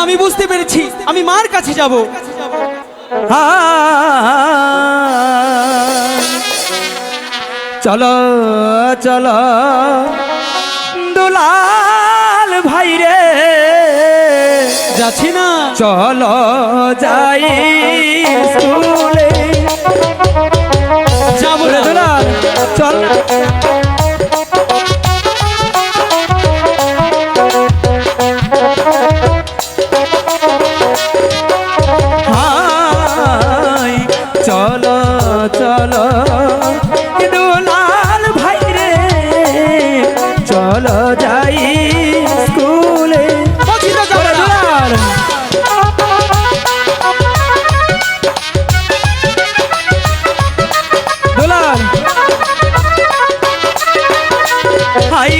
আমি বুঝতে পেরেছি। আমি মার কাছে যাব। চলো চলো। দুলাল ভাই রে। যাচ্ছি না। চলো যাই স্কুলে। যাব না। দুলাল, চল। চলো। দুলাল ভাই রে চলো যাই স্কুলে। দুলাল দুলাল হাই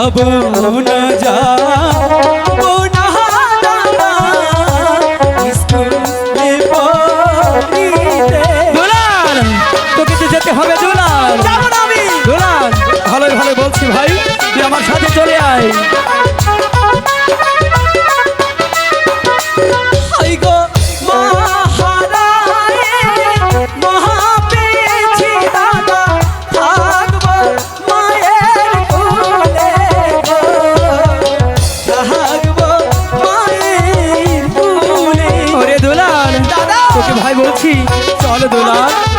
যাব না যাব না স্কুলে পড়িতে দুলাল তোকে তো যেতে হবে দুলাল যাব না আমি দুলাল ভালোই ভালো বলছি ভাই তুই আমার সাথে চলে আয় বলছি চল দুলাল।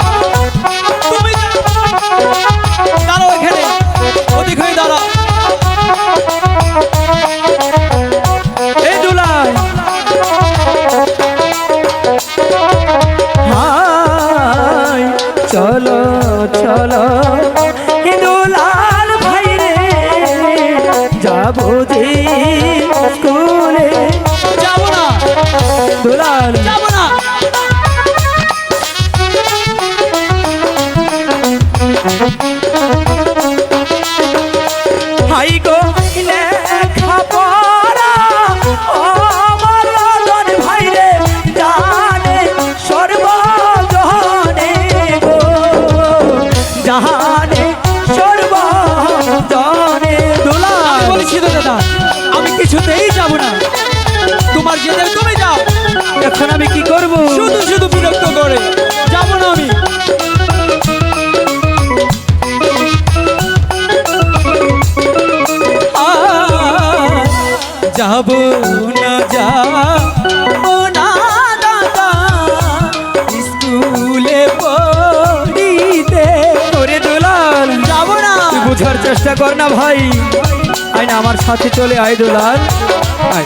তোমার যেতে তুমি যাও। এখন আমি কি করব? শুধু শুধু বিরক্ত করে। যাব না আমি। যাব না যাব না দাদা। স্কুলে পড়িতে। ওরে দুলাল যাব না। বোঝার চেষ্টা কর না ভাই। আয় না আমার সাথে চলে আয় দুলাল। আয়।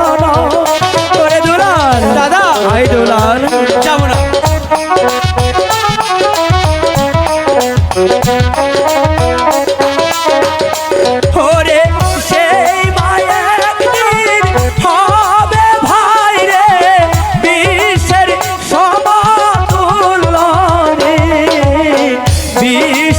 Fiz